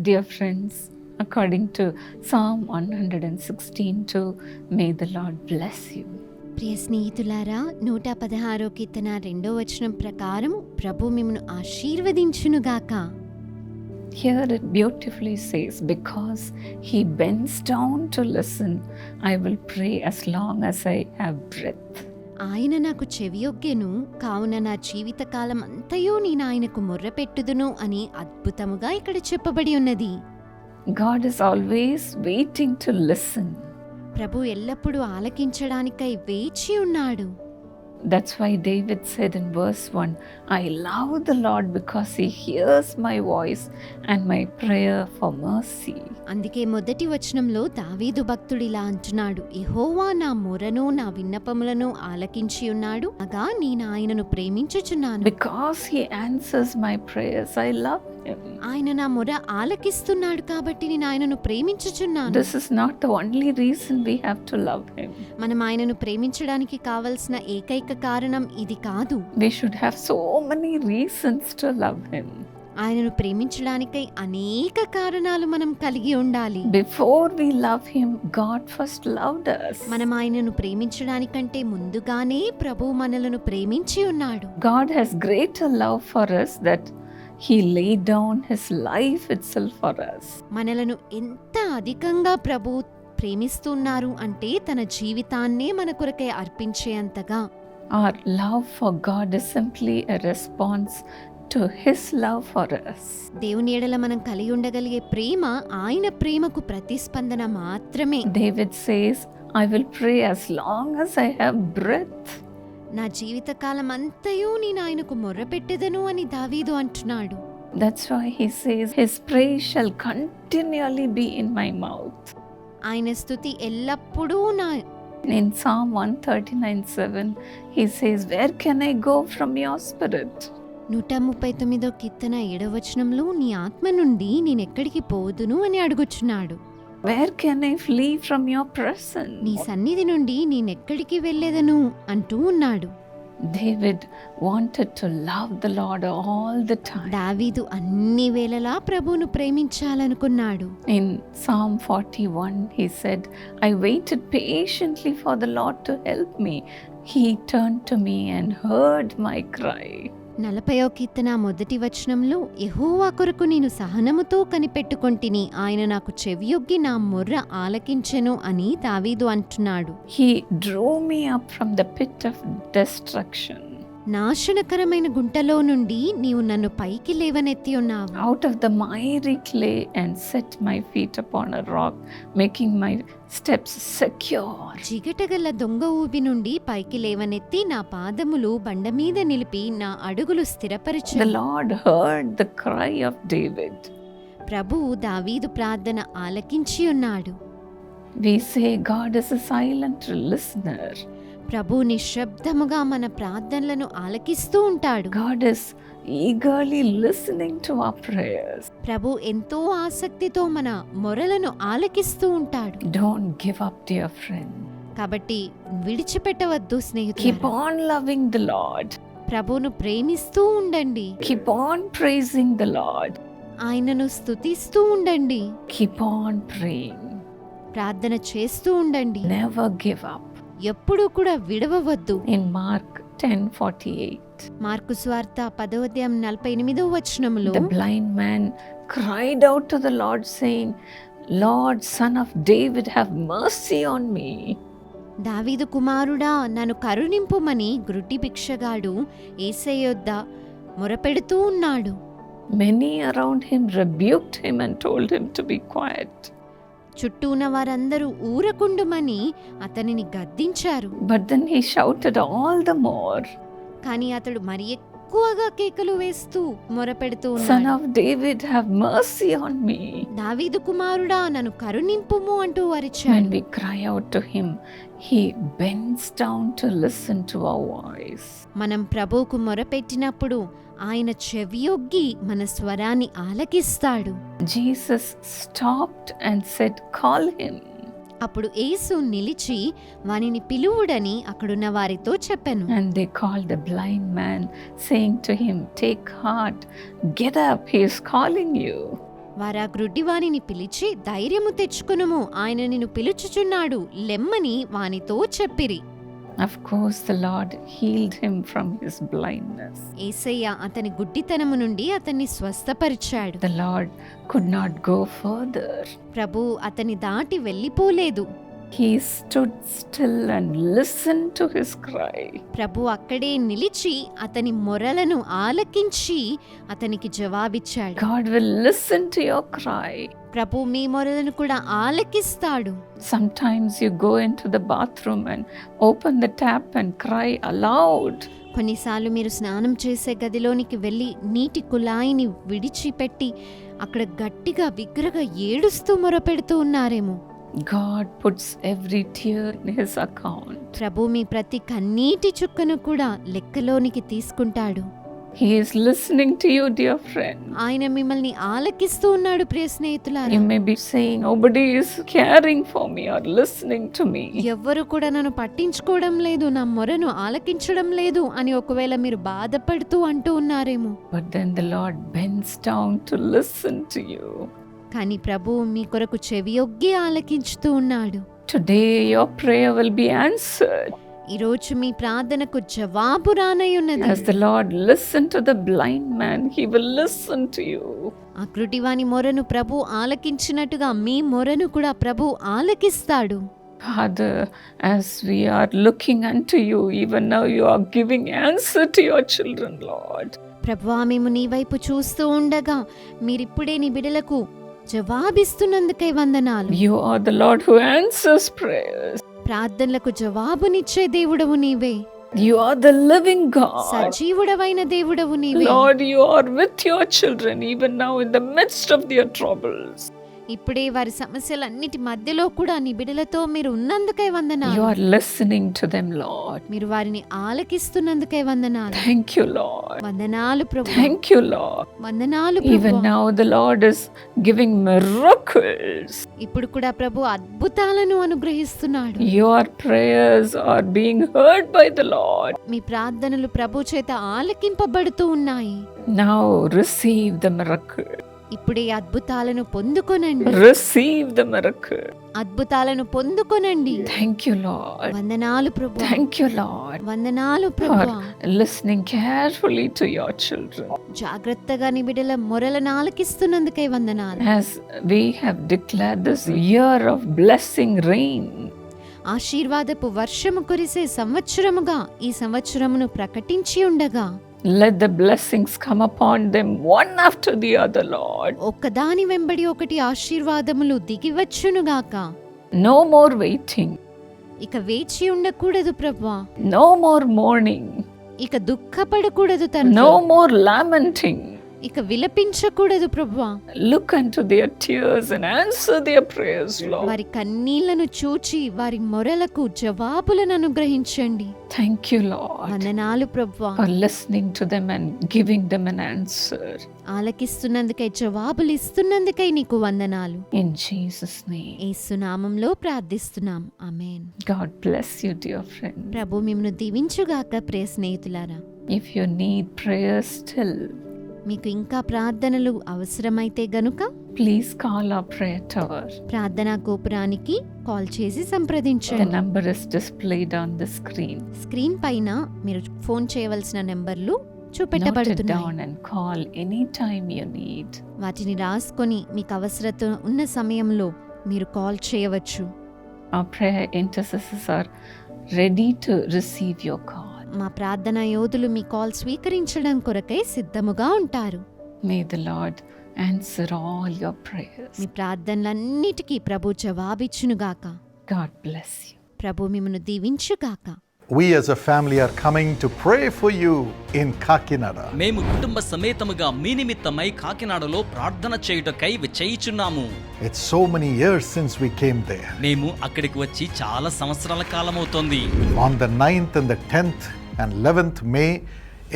Dear friends, according to Psalm 116 may the Lord bless you. ప్రియ స్నేహితులారా నూట పదహారో కీర్తన రెండో వచనం ప్రకారం ప్రభు మిమ్మను ఆశీర్వదించునుగాక Here it beautifully says, Because he bends down to listen, I will pray as long as I have breath. ఆయన నాకు చెవియొగ్గెను కావున నా జీవితకాలం అంతయు నేను ఆయనకు మొర్రపెట్టుదును అని అద్భుతముగా ఇక్కడ చెప్పబడి ఉన్నది God is always waiting to listen. ప్రభు ఎల్లప్పుడూ ఆలకించడానికై వేచి ఉన్నాడు That's why David said in verse 1 I love the Lord because he hears my voice and my prayer for mercy. అందుకే మొదటి వచనంలో దావీదు భక్తుడిలా అంటున్నాడు యెహోవా నా మొరను నా విన్నపములను ఆలకించి ఉన్నాడు అగా నేను ఆయనను ప్రేమించుచున్నాను Because he answers my prayers, I love him. ఆయన నా మొర ఆలకిస్తున్నాడు కాబట్టి నేను ఆయనను ప్రేమించుచున్నాను. This is not the only reason we have to love him మనం ఆయనను ప్రేమించడానికి కావాల్సిన ఏకైక కారణం ఇది కాదు. We should have so many reasons to love him ఆయనను ప్రేమించడానికి అనేక కారణాలు మనం కలిగి ఉండాలి. Before we love him God first loved us. మనం ఆయనను ప్రేమించడానికంటే ముందుగానే ప్రభువు మనలను ప్రేమించి ఉన్నాడు. God has greater love for us that he lay down his life itself for us మనలను ఎంత అధికంగా ప్రభు ప్రేమిస్తున్నారు అంటే తన జీవితాన్నే మన కొరకే అర్పించేంతగా. Our love for God is simply a response to his love for us దేవుని ఎడల మనం కలిగి ఉండగలిగే ప్రేమ ఆయన ప్రేమకు ప్రతిస్పందన మాత్రమే. David says I will pray as long as I have breath నా జీవితకాలం అంతయు నేను ఆయనకు మొర్రపెట్టెదను అని దావీదు అంటున్నాడు That's why he says, His praise shall continually be in my mouth. ఆయన స్థుతి ఎల్లప్పుడూ నా In Psalm 139 7, he says, Where can I go from your spirit? నూట ముప్పై తొమ్మిదో కీర్తన ఏడవచనంలో నీ ఆత్మ నుండి నేనెక్కడికి పోదును అని అడుగుచున్నాడు Where can I flee from your నీ presence? సన్నిధి నుండి నేనెక్కడికి వెళ్ళేదను అంటూ ఉన్నాడు David wanted to love the Lord all the time. దావీదు అన్ని వేళలా ప్రభువును ప్రేమించాలనుకున్నాడు In Psalm 41, he said, I waited patiently for the Lord to help me. He turned to me and heard my cry. నలభయో కీర్తన మొదటి వచనంలో ఎహోవా కొరకు నేను సహనముతో కనిపెట్టుకొంటిని ఆయన నాకు చెవియొగ్గి నా మొర్ర ఆలకించెను అని దావీదు అంటున్నాడు he drew me up from the pit of destruction. నాశనకరమైన గుంటలో నుండి నీవు నన్ను పైకి లేవనెత్తి ఉన్నావు out of the miry clay and set my feet upon a rock, making my steps secure. జిగటగల దొంగ ఊబి నుండి పైకి లేవనెత్తి నా పాదములు బండ మీద నిలిపి నా అడుగులు The స్థిరపరచు Lord heard the cry of David. ప్రభువు దావీదు ప్రార్థన ఆలకించి ఉన్నాడు We say God is a silent listener. ప్రభు నిశ్శబ్దముగా మన ప్రార్థనలను ఆలకిస్తూ ఉంటాడు. ప్రభు ఎంతో ఆసక్తితో మన మొరలను ఆలకిస్తూ ఉంటాడు. గివ్ అప్ కాబట్టి విడిచిపెట్టవద్దు స్నేహితుడు ప్రభును ప్రేమిస్తూ ఉండండి. Keep on praising the Lord ఆయనను స్తుతిస్తూ ఉండండి. కీప్ ఆన్ ప్రేయింగ్ ప్రార్థన చేస్తూ ఉండండి. నెవర్ గివ్ అప్ ఎప్పుడు కూడా విడవవద్దు. In Mark ten forty eight mark స్వార్త పదవద్యం నలభై ఎనిమిదో వచనములో blind man cried out to the Lord saying Lord son of David have mercy on me దావీదు కుమారుడా నన్ను కరుణింపుమని గృటి భిక్షగాడు మొరపెడుతూ ఉన్నాడు. Many around him rebuked him and told to be quiet చుట్టూ ఉన్న వారందరూ ఊరకుండుమని అతనిని గద్దించారు. But then he shouted all the more, కానీ అతడు మరి ఎక్కువగా కేకలు వేస్తూ మొరపెడుతూ son of David have mercy on me దావీదు కుమారుడా నన్ను కరుణింపుము అంటూ అరిచాడు and we cry out to him he bends down to listen to our voice మనం ప్రభువుకు మొరపెట్టినప్పుడు ఆయన చెవియొగ్గి మన స్వరాన్ని ఆలకిస్తాడు. Jesus stopped and said call him అప్పుడు యేసు నిలిచి వానిని పిలువుడని అక్కడున్న వారితో చెప్పెను And they called the blind man, saying to him, Take heart, get up, he is calling you. వారా గ్రుడ్డివానిని పిలిచి ధైర్యము తెచ్చుకునుము ఆయన నిన్ను పిలుచుచున్నాడు లెమ్మని వానితో చెప్పిరి Of course, the Lord healed him from his blindness. ఏసయ్య అతని గుడ్డితనము నుండి అతన్ని స్వస్థపరిచాడు The Lord could not go further. ప్రభు అతని దాటి వెళ్ళిపోలేదు He stood still and listened to his cry. ప్రభు అక్కడే నిలిచి అతని మొరలను ఆలకించి అతనికి జవాబిచ్చాడు God will listen to your cry. ప్రభు మీ మొరలను కూడా ఆలకిస్తాడు Sometimes you go into the bathroom and open the tap and cry aloud. కొన్నిసార్లు మీరు స్నానం చేసే గదిలోనికి వెళ్ళి నీటి కుళాయిని విడిచిపెట్టి అక్కడ గట్టిగా బిగ్గరగా ఏడుస్తూ మొరపెడుతూ ఉన్నారేమో God puts every tear in his account. ప్రభు మీ ప్రతి కన్నీటి చుక్కను కూడా లెక్కలోనికి తీసుకుంటాడు He is listening to you, dear friend. ఆయన మిమ్మల్ని ఆలకిస్తూ ఉన్నాడు ప్రియ స్నేహితులారా You may be saying, Nobody is caring for me or listening to me. ఎవ్వరు కూడా నన్ను పట్టించుకోవడం లేదు నా మొరను ఆలకించడం లేదు అని ఒకవేళ మీరు బాధపడుతూ అంటూ ఉన్నారేమో But then the Lord bends down to listen to you. కానీ ప్రభు మీ కొరకు చెవియొగ్గి ఆలకించుతూ ఉన్నాడు Today, your prayer will be answered. ఈరోజు మీ ప్రార్థనకు జవాబు రానయ్యున్నది As the Lord listened to the blind man, He will listen to you. ఆ కృటివాని మొరను ప్రభు ఆలకించినట్టుగా మీ మొరను కూడా ప్రభు ఆలకిస్తాడు Father, as we are looking unto you, even now you are giving answer to your children, Lord. ప్రభువా మేము నీ వైపు చూస్తూ ఉండగా మీరిప్పుడే నీ బిడలకు జవాబిస్తున్నందుకై వందనాలు You are the Lord who answers prayers. ప్రార్థనలకు జవాబునిచ్చే దేవుడవు నీవే You are the living God. సజీవుడవైన దేవుడవు నీవే Lord, you are with your children even now in the midst of their troubles. ఇప్పుడే వారి సమస్యలన్నిటి మధ్యలో కూడా నీ నిబిడలతో మీరు ఉన్నందుకే వందనాలు. You are listening to them Lord మీరు వారిని ఆలకిస్తున్నందుకే వందనాలు. థాంక్యూ లార్డ్ వందనాలు ప్రభు. థాంక్యూ లార్డ్ వందనాలు ప్రభు. Now the Lord giving miracles ఇప్పుడు కూడా ప్రభు అద్భుతాలను అనుగ్రహిస్తున్నాడు. You are prayers are being heard by the Lord మీ ప్రార్థనలు ప్రభు చేత ఆలకింపబడుతూ ఉన్నాయి. నౌ రిసీవ్ ద మిరాకిల్స్ ఇప్పుడే అద్భుతాలను పొందుకోనండి. రిసీవ్ ద మరకు అద్భుతాలను పొందుకోనండి. థ్యాంక్ యూ లార్డ్ వందనాలు ప్రభు. థ్యాంక్ యూ లార్డ్ వందనాలు ప్రభు. Listening carefully to your children జాగృతగా ని బిడల మొరల నాలకిస్తున్నందుకై వందనాలు. Has we have declare this year of blessing rain ఆశీర్వాదపు వర్షము కురిసే సంవత్సరముగా ఈ సంవత్సరమును ప్రకటించి ఉండగా let the blessings come upon them one after the other, Lord. ఒక్కదాని వెంబడి ఒకటి ఆశీర్వాదములు దిగివచ్చునుగాక No more waiting, ఇక వేచి ఉండకూడదు ప్రభా no more mourning, ఇక దుఃఖపడకూడదు తండ్రి no more lamenting. ఇక విలపించకూడదు ప్రభువా. Look and to their tears and answer their prayers వారి కన్నీళ్ళను చూచి వారి మొరలకు జవాబులను అనుగ్రహించండి. థాంక్యూ లార్డ్ వందనాలు ప్రభువా. For to them and giving them an answer ఆలకిస్తున్నందుకై జవాబులు ఇస్తున్నందుకై నీకు వందనాలు. ఇన్ జీసస్ నేమ్ యేసు నామములో ప్రార్థిస్తున్నాం. గాడ్ బ్లెస్ యు ఫ్రెండ్ ప్రభు మిమ్మల్ని దీవించుగాక ప్రే స్నేహితులారా. If you need prayer still మీకు ఇంకా ప్రార్థనలు అవసరమైతే గనుక ప్లీజ్ కాల్ ఆపరేటర్ ప్రార్థనా గోపురానికి కాల్ చేసి సంప్రదించండి. The displayed on the screen screen పైన మీరు ఫోన్ చేయవలసిన నంబర్లు చూపెట్టబడుతున్నాయి. వాటిని రాసుకొని మీకు అవసరత ఉన్న సమయంలో మీరు కాల్ చేయవచ్చు. ఆ prayer intercessors are ready to receive your call మా ప్రార్థన యోధులు మీ కాల్ స్వీకరించడం కొరకై సిద్ధముగా ఉంటారు may the Lord answer all your prayers మీ ప్రార్థనలన్నిటికి ప్రభు జవాబిచ్చును గాడ్ బ్లెస్ ప్రభు మిమ్మును దీవించు గాక We as a family are coming to pray for you in Kakinada. మేము కుటుంబ సమేతముగా మీ నిమిత్తమై కాకినాడలో ప్రార్థన చేయుటకై వచ్చేయుచున్నాము. It's so many years since we came మేము అక్కడికి వచ్చి చాలా సంవత్సరాల కాలం అవుతుంది. On the 9th and the and 11th May,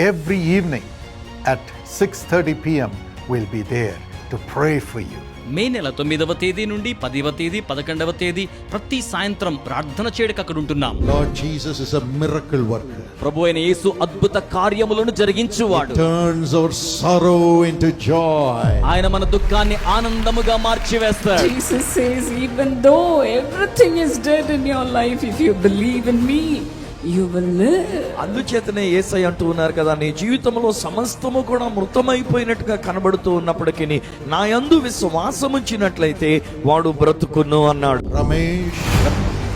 every evening at 6:30 p.m. we'll be there to pray for you. May నెల తొమ్మిదవ తేదీ నుండి పదివ తేదీ పదకొండవ తేదీ ప్రతి సాయంత్రం ప్రార్థన చేయడానికి అక్కడ ఉంటున్నాం Lord Jesus is a miracle worker. ప్రభు అయిన యేసు అద్భుత కార్యములను జరిగించువాడు Turns our sorrow into joy. ఆయన మన దుఃఖాన్ని ఆనందముగా మార్చివేస్తాడు Jesus says, even though everything is dead in your life, if you believe in me, you will live. అందుచేతనే ఏసై అంటూ ఉన్నారు కదా నీ జీవితంలో సమస్తము కూడా మృతమైపోయినట్టుగా కనబడుతూ ఉన్నప్పటికీ నా యందు విశ్వాసం ఉంచినట్లయితే వాడు బ్రతుకును అన్నాడు.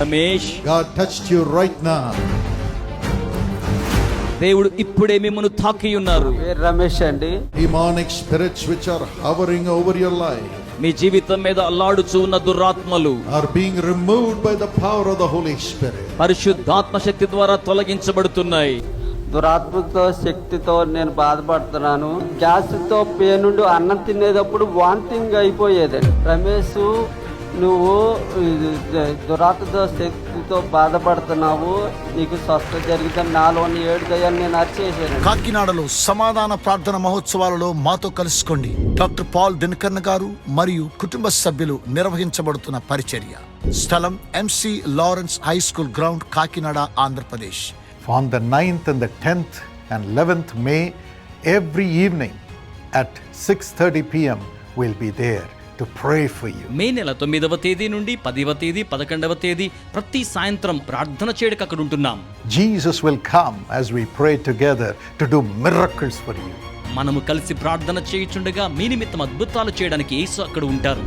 Ramesh. God touched you right now. దేవుడు ఇప్పుడే మిమ్మల్ని తాకి ఉన్నారు రమేష్ అండి? Demonic spirits which are hovering over your life. మీ జీవితం మీద అల్లాడుచు ఉన్న దురాత్మలు are being removed by the power of the Holy Spirit. పరిశుద్ధాత్మ శక్తి ద్వారా తొలగించబడుతున్నాయి. దురాత్మతో శక్తితో నేను బాధపడుతున్నాను. గ్యాస్తో పేనుండి అన్నం తినేటప్పుడు వాంతింగ్ అయిపోయేదండి రమేష్ నువ్వు దురాత్మతో శక్తితో బాధపడుతున్నావు. నీకు స్వస్థ జరిగితే నాలోని ఏడు దయ్యాలు నేను అరిచేసాను కాకినాడలో సమాధాన ప్రార్థన మహోత్సవాలలో మాతో కలుసుకోండి. డాక్టర్ పాల్ దినకర్ణ గారు మరియు కుటుంబ సభ్యులు నిర్వహించబడుతున్న పరిచర్య. స్థలం MC Lawrence high school ground Kakinada Andhra Pradesh. On the 9th and the 10th and 11th May, every evening at 6:30 p.m. we'll be there. To pray for you. May నెల తొమ్మిదవ తేదీ నుండి పదివ తేదీ పదకొండవ తేదీ ప్రతి సాయంత్రం ప్రార్థన చేయడానికి అక్కడ ఉంటున్నాం Jesus will come as we pray together to do miracles for you. మనము కలిసి ప్రార్థన చేయుచుండగా మీ నిమిత్తం అద్భుతాలు చేయడానికి యేసు అక్కడ ఉంటారు